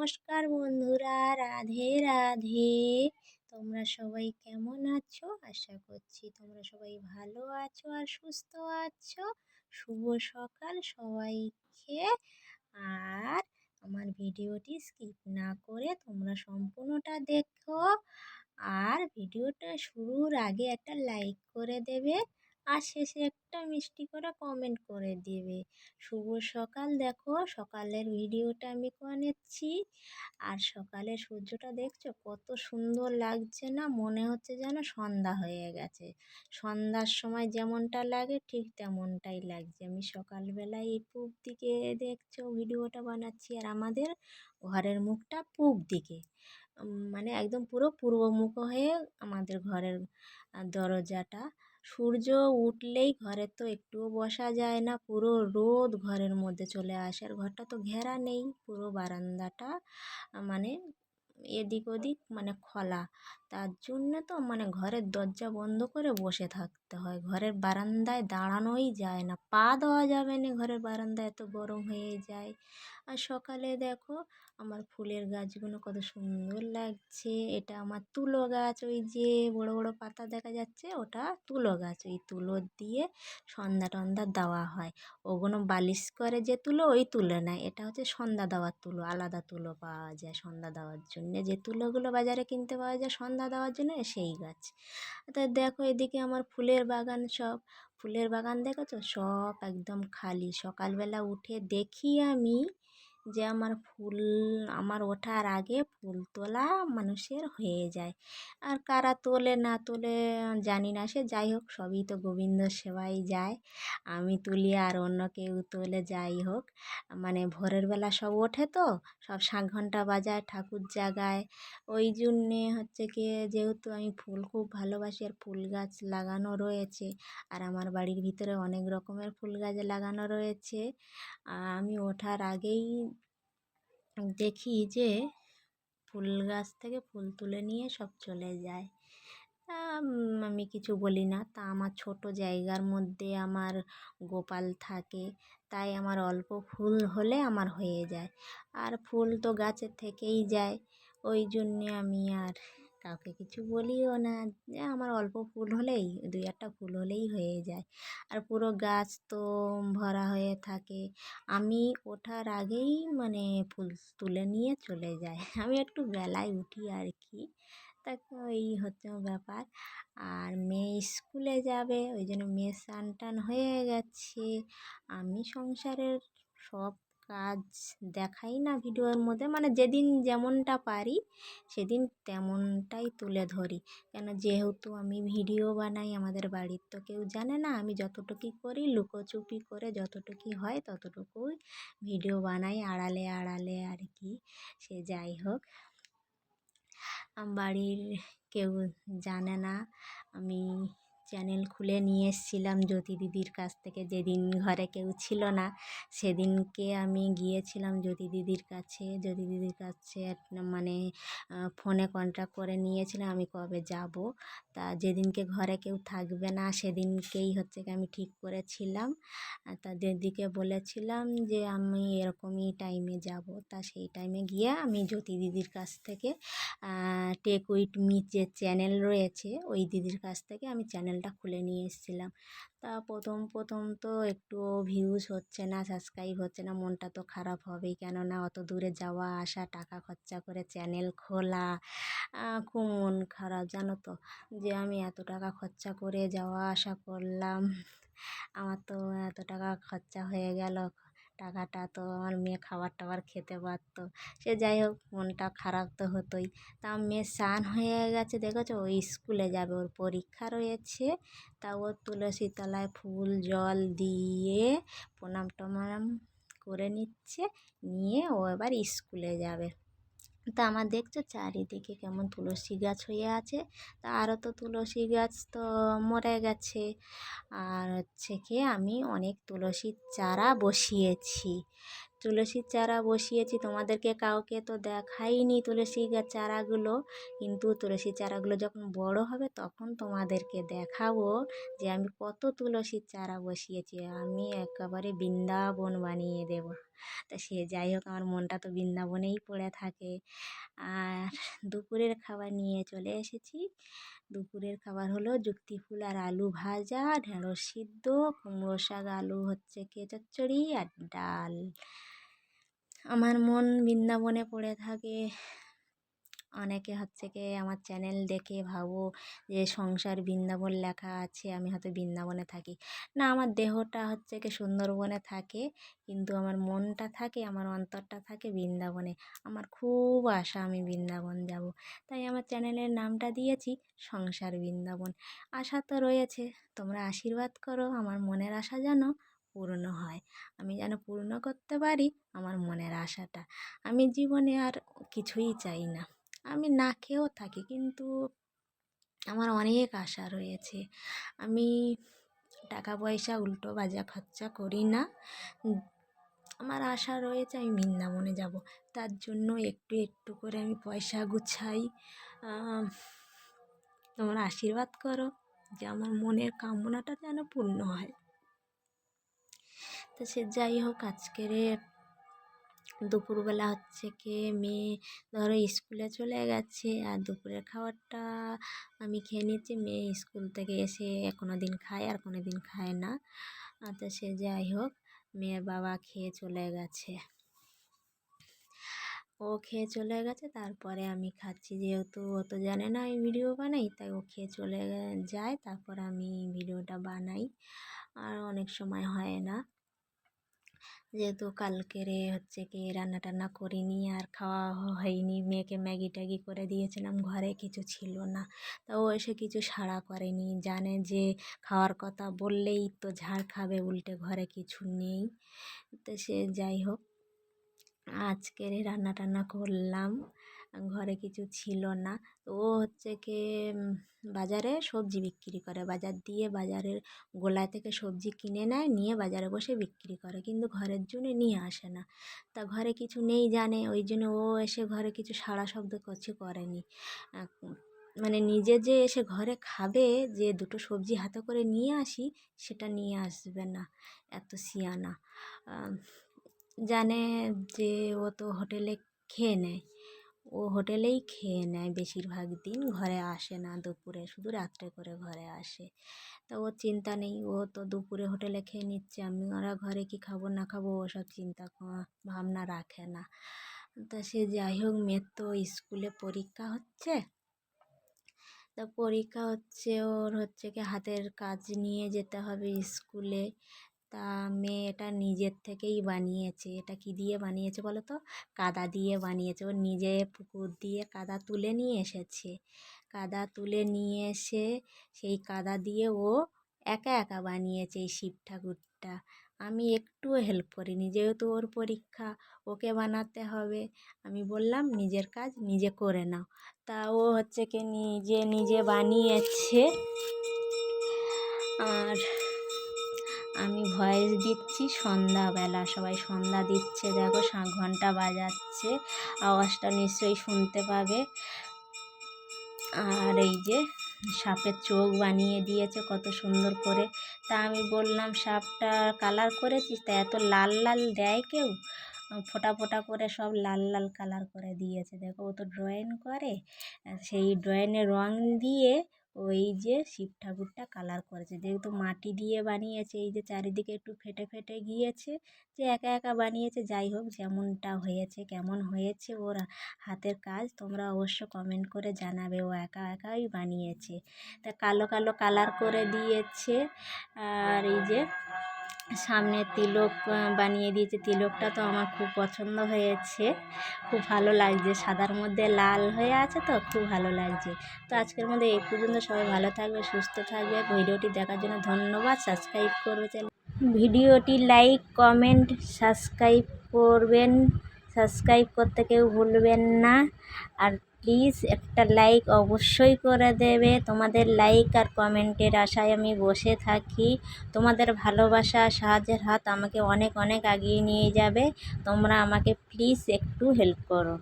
নমস্কার বন্ধুরা, রাধে রাধে। তোমরা সবাই কেমন আছো? আশা করছি তোমরা সবাই ভালো আছো আর সুস্থ আছো। শুভ সকাল সবাইকে। আর আমার ভিডিওটি স্কিপ না করে তোমরা সম্পূর্ণটা দেখো। আর ভিডিওটা শুরুর আগে একটা লাইক করে দেবে। আর শেষে একটা মিষ্টি করে কমেন্ট করে দেবে। শুভ সকাল, দেখো সকালের ভিডিওটা আমি বানাচ্ছি আর সকালে সূর্যটা দেখছ কত সুন্দর লাগছে না? মনে হচ্ছে যেন সন্ধ্যা হয়ে গেছে। সন্ধ্যার সময় যেমনটা লাগে ঠিক তেমনটাই লাগছে। আমি সকালবেলায় এই পূব দিকে দেখছ ভিডিওটা বানাচ্ছি আর আমাদের ঘরের মুখটা পূব দিকে। মানে একদম পুরো পূর্বমুখ হয়ে আমাদের ঘরের দরজাটা সূর্য উঠলেই ঘরে তো একটুও বসা যায় না, পুরো রোদ ঘরের মধ্যে চলে আসে। আর ঘরটা তো ঘেরা নেই, পুরো বারান্দাটা মানে এদিক ওদিক মানে খোলা। তার জন্য তো মানে ঘরের দরজা বন্ধ করে বসে থাকতে হয়। ঘরের বারান্দায় দাঁড়ানোই যায় না। পা দেওয়া যাবে না ঘরের বারান্দায়, এত গরম হয়ে যায়। আর সকালে দেখো আমার ফুলের গাছগুলো কত সুন্দর লাগছে। এটা আমার তুলো গাছ, ওই যে বড় বড় পাতা দেখা যাচ্ছে, ওটা তুলো গাছ। ওই তুলো দিয়ে সন্ধ্যা টন্ধা দেওয়া হয়। ওগুলো বালিশ করে যে তুলো, ওই তুলো নেয় এটা হচ্ছে সন্ধ্যা দেওয়ার তুলো, আলাদা তুলো পাওয়া যায় সন্ধ্যা দেওয়ার জন্য। যে তুলোগুলো বাজারে কিনতে পাওয়া যায়, সন্ধ্যা দেওয়ার জন্য সেই গাছ। তা দেখো এদিকে আমার ফুলের বাগান সব, ফুলের বাগান দেখেছ? সব একদম খালি। সকালবেলা উঠে দেখি আমি যে আমার ফুল, আমার ওঠার আগে ফুল তোলা মানুষের হয়ে যায়। আর কারা তোলে না তোলে জানি না, সে যাই হোক, সবই তো গোবিন্দ সেবাই যায়। আমি তুলি আর অন্য কেউ তোলে, যাই হোক। মানে ভোরের বেলা সব ওঠে তো, সব শাঁখ ঘণ্টা বাজায় ঠাকুর জাগায়। ওই জন্যে হচ্ছে কি, যেহেতু আমি ফুল খুব ভালোবাসি আর ফুল গাছ লাগানো রয়েছে, আর আমার বাড়ির ভিতরে অনেক রকমের ফুল গাছ লাগানো রয়েছে আমি ওঠার আগেই দেখি যে ফুল গাছ থেকে ফুল তুলে নিয়ে সব চলে যায়। আমি কিছু বলি না। তা, আমার ছোট জায়গার মধ্যে আমার গোপাল থাকে, তাই আমার অল্প ফুল হলে আমার হয়ে যায়। আর ফুল তো গাছের থেকেই যায়, ওই জন্যে আমি আর কাউকে কিছু বলিও না। যে আমার অল্প ফুল হলেই, দুই একটা ফুল হলেই হয়ে যায়। আর পুরো গাছ তো ভরা হয়ে থাকে। আমি ওঠার আগেই মানে ফুল তুলে নিয়ে চলে যায় আমি একটু বেলায় উঠি আর কি। তা এই হচ্ছে ব্যাপার। আর মেয়ে স্কুলে যাবে, ওই জন্য মেয়ে স্নান টান হয়ে গেছে। আমি সংসারের সব কাজ দেখাই না ভিডিওর মধ্যে। মানে যেদিন যেমনটা পারি, সেদিন তেমনটাই তুলে ধরি। কেন যেহেতু আমি ভিডিও বানাই, আমাদের বাড়ির তো কেউ জানে না, আমি যতটুকুই করি, লুকোচুপি করে যতটুকুই হয় ততটুকুই ভিডিও বানাই, আড়ালে আড়ালে আর কি। সে যাই হোক বাড়ির কেউ জানে না, আমি চ্যানেল খুলে নিয়ে এসেছিলাম জ্যোতি দিদির কাছ থেকে। যেদিন ঘরে কেউ ছিল না, সেদিনকে আমি গিয়েছিলাম জ্যোতি দিদির কাছে। জ্যোতি দিদির কাছে মানে ফোনে কন্ট্যাক্ট করে নিয়েছিলাম, আমি কবে যাব? তা যেদিনকে ঘরে কেউ থাকবে না, সেদিনকেই হচ্ছে আমি ঠিক করেছিলাম। তা দিদিকে বলেছিলাম যে, আমি এরকমই টাইমে যাব। তা সেই টাইমে গিয়ে আমি জ্যোতি দিদির কাছ থেকে টেক উইথ মি যে চ্যানেল রয়েছে, ওই দিদির কাছ থেকে আমি চ্যানেলটা খুলে নিয়ে এসেছিলাম। তা প্রথম প্রথম তো একটু ভিউজ হচ্ছে না সাবস্ক্রাইব হচ্ছে না, মনটা তো খারাপ হবেই। কেননা অত দূরে যাওয়া, আসা, টাকা খরচা করে চ্যানেল খোলা খুব মন খারাপ। জানো তো যে আমি এত টাকা খরচা করে যাওয়া, আসা করলাম, আমার তো এত টাকা খরচা হয়ে গেল। টাকাটা তো আমার মেয়ে খাবার টাবার খেতে পারত। সে যাই হোক, মনটা খারাপ তো হতোই। তা মেয়ে স্নান হয়ে গেছে, দেখেছ? ও স্কুলে যাবে, ওর পরীক্ষা রয়েছে। তা ওর তুলসী তলায় ফুল, জল দিয়ে প্রণাম টনাম করে নিচ্ছে। নিয়ে ও এবার স্কুলে যাবে। তা আমার দেখছ চারিদিকে কেমন তুলসী গাছ হয়ে আছে। তা আরও তো তুলসী গাছ তো মরে গেছে। আর হচ্ছে কি আমি অনেক তুলসীর চারা বসিয়েছি। তুলসীর চারা বসিয়েছি, তোমাদেরকে কাউকে তো দেখাইনি তুলসী চারাগুলো। কিন্তু তুলসী চারাগুলো যখন বড় হবে তখন তোমাদেরকে দেখাবো যে আমি কত তুলসীর চারা বসিয়েছি। আমি একেবারে বৃন্দাবন বানিয়ে দেব। তা সে যাই হোক, আমার মনটা তো বৃন্দাবনেই পড়ে থাকে। আর দুপুরের খাবার নিয়ে চলে এসেছি। দুপুরের খাবার হলো যুক্তি ফুল আর আলু ভাজা, ঢেঁড়স সিদ্ধ, কুমড়ো শাক, আলু হচ্ছে কে চচ্চড়ি আর ডাল। আমার মন বৃন্দাবনে পড়ে থাকে। অনেকে হচ্ছে কি আমার চ্যানেল দেখে ভাবো যে সংসার বৃন্দাবন লেখা আছে, আমি হয়তো বৃন্দাবনে থাকি। না, আমার দেহটা হচ্ছে কি সুন্দরবনে থাকে, কিন্তু আমার মনটা থাকে, আমার অন্তরটা থাকে বৃন্দাবনে। আমার খুব আশা আমি বৃন্দাবন যাব। তাই আমার চ্যানেলের নামটা দিয়েছি সংসার বৃন্দাবন। আশা তো রয়েছে, তোমরা আশীর্বাদ করো, আমার মনের আশা যেন পূর্ণ হয়। আমি যেন পূর্ণ করতে পারি আমার মনের আশাটা। আমি জীবনে আর কিছুই চাই না। আমি না খেয়েও থাকি কিন্তু আমার অনেক আশা রয়েছে। আমি টাকা পয়সা উল্টো বাজা খরচা করি না। আমার আশা রয়েছে আমি বৃন্দাবনে যাব। তার জন্য একটু একটু করে আমি পয়সা গুছাই। তোমরা আশীর্বাদ করো যে আমার মনের কামনাটা যেন পূর্ণ হয়। তো সে যাই হোক আজকের দুপুরবেলা হচ্ছে কি মেয়ে ধরো স্কুলে চলে গেছে আর দুপুরের খাবারটা আমি খেয়ে নিচ্ছি। মেয়ে স্কুল থেকে এসে কোনো দিন খায় আর কোনো দিন খায় না। তো সে যাই হোক, মেয়ের বাবা খেয়ে চলে গেছে। ও খেয়ে চলে গেছে, তারপরে আমি খাচ্ছি যেহেতু ও তো জানে না আমি ভিডিও বানাই, তাই ও খেয়ে চলে যায়, তারপর আমি ভিডিওটা বানাই। আর অনেক সময় হয় না। যেহেতু কালকেরে হচ্ছে কি রান্না টান্না করিনি আর খাওয়া হয়নি, মেয়েকে ম্যাগি ট্যাগি করে দিয়েছিলাম, ঘরে কিছু ছিল না। তা ও এসে কিছু সাড়া করেনি। জানে যে খাওয়ার কথা বললেই তো ঝাড় খাবে, উল্টে ঘরে কিছু নেই। তো সে যাই হোক আজকের রান্না টান্না করলাম। ঘরে কিছু ছিল না। তো ও হচ্ছে কি বাজারে সবজি বিক্রি করে। বাজার দিয়ে বাজারের গোলা থেকে সবজি কিনে নেয়, নিয়ে বাজারে বসে বিক্রি করে। কিন্তু ঘরের জন্য নিয়ে আসে না। তা ঘরে কিছু নেই, জানে। ওই জন্য ও এসে ঘরে কিছু সাড়া শব্দ কিছু করেনি। মানে নিজে যে এসে ঘরে খাবে, যে দুটো সবজি হাতে করে নিয়ে আসি, সেটা নিয়ে আসবে না। এত সিয়ানা। জানে যে ও তো হোটেলে খেয়ে নেয়। ও হোটেলেই খেয়ে নেয় বেশিরভাগ দিন। ঘরে আসে না, দুপুরে, শুধু রাত্রে করে ঘরে আসে। তা ওর চিন্তা নেই, ও তো দুপুরে হোটেলে খেয়ে নিচ্ছে। আমি ওরা ঘরে কি খাব, না খাব, ওসব চিন্তা ভাবনা রাখে না। তা সে যাই হোক, মেয়ের তো স্কুলে পরীক্ষা হচ্ছে। তা পরীক্ষা হচ্ছে, ওর হচ্ছে কি হাতের কাজ নিয়ে যেতে হবে স্কুলে। তা মেয়ে এটা নিজের থেকেই বানিয়েছে। এটা কি দিয়ে বানিয়েছে বলো তো? কাদা দিয়ে বানিয়েছে। ও নিজে পুকুর দিয়ে কাদা তুলে নিয়ে এসেছে। কাদা তুলে নিয়ে এসে সেই কাদা দিয়ে ও একা একা বানিয়েছে এই শিব ঠাকুরটা। আমি একটুও হেল্প করিনি। যেহেতু ওর পরীক্ষা, ওকে বানাতে হবে। আমি বললাম, নিজের কাজ নিজে করে নাও। তা ও হচ্ছে কি, নিজে নিজে বানিয়েছে। আর আমি ভয়েস দিচ্ছি সন্ধ্যাবেলা, সবাই সন্ধ্যা দিচ্ছে, দেখো ঘণ্টা বাজাচ্ছে, আওয়াজটা নিশ্চয়ই শুনতে পাবে। আর এই যে সাপের চোখ বানিয়ে দিয়েছে, কত সুন্দর করে। তা আমি বললাম, সাপটা কালার করেছিস? তা এত লাল লাল দেয় কেউ? ফোটা ফোটা করে সব লাল লাল কালার করে দিয়েছে। দেখো ও তো ড্রয়িং করে, সেই ড্রয়িংয়ে রং দিয়ে ওই যে শিব ঠাকুরটা কালার করেছে। যেহেতু মাটি দিয়ে বানিয়েছে, এই যে চারিদিকে একটু ফেটে ফেটে গিয়েছে, যে একা একা বানিয়েছে, যাই হোক যেমনটা হয়েছে, কেমন হয়েছে ওর হাতের কাজ, তোমরা অবশ্য কমেন্ট করে জানাবে, ও একা একাই বানিয়েছে। তা কালো কালো কালার করে দিয়েছে, আর এই যে সামনে তিলক বানিয়ে দিয়েছে। তিলকটা তো আমার খুব পছন্দ হয়েছে। খুব ভালো লাগছে। সাদার মধ্যে লাল হয়ে আছে তো, খুব ভালো লাগছে। তো আজকের মধ্যে এই পর্যন্ত। সবাই ভালো থাকবে, সুস্থ থাকবে। ভিডিওটি দেখার জন্য ধন্যবাদ। সাবস্ক্রাইব করবে ভিডিওটি লাইক, কমেন্ট, সাবস্ক্রাইব করবেন। সাবস্ক্রাইব করতে কেউ ভুলবেন না। আর প্লিজ একটা লাইক অবশ্যই করে দেবে। তোমাদের লাইক আর কমেন্টের আশায় আমি বসে থাকি। তোমাদের ভালোবাসা, সাহায্যের হাত আমাকে অনেক অনেক এগিয়ে নিয়ে যাবে। তোমরা আমাকে প্লিজ একটু হেল্প করো।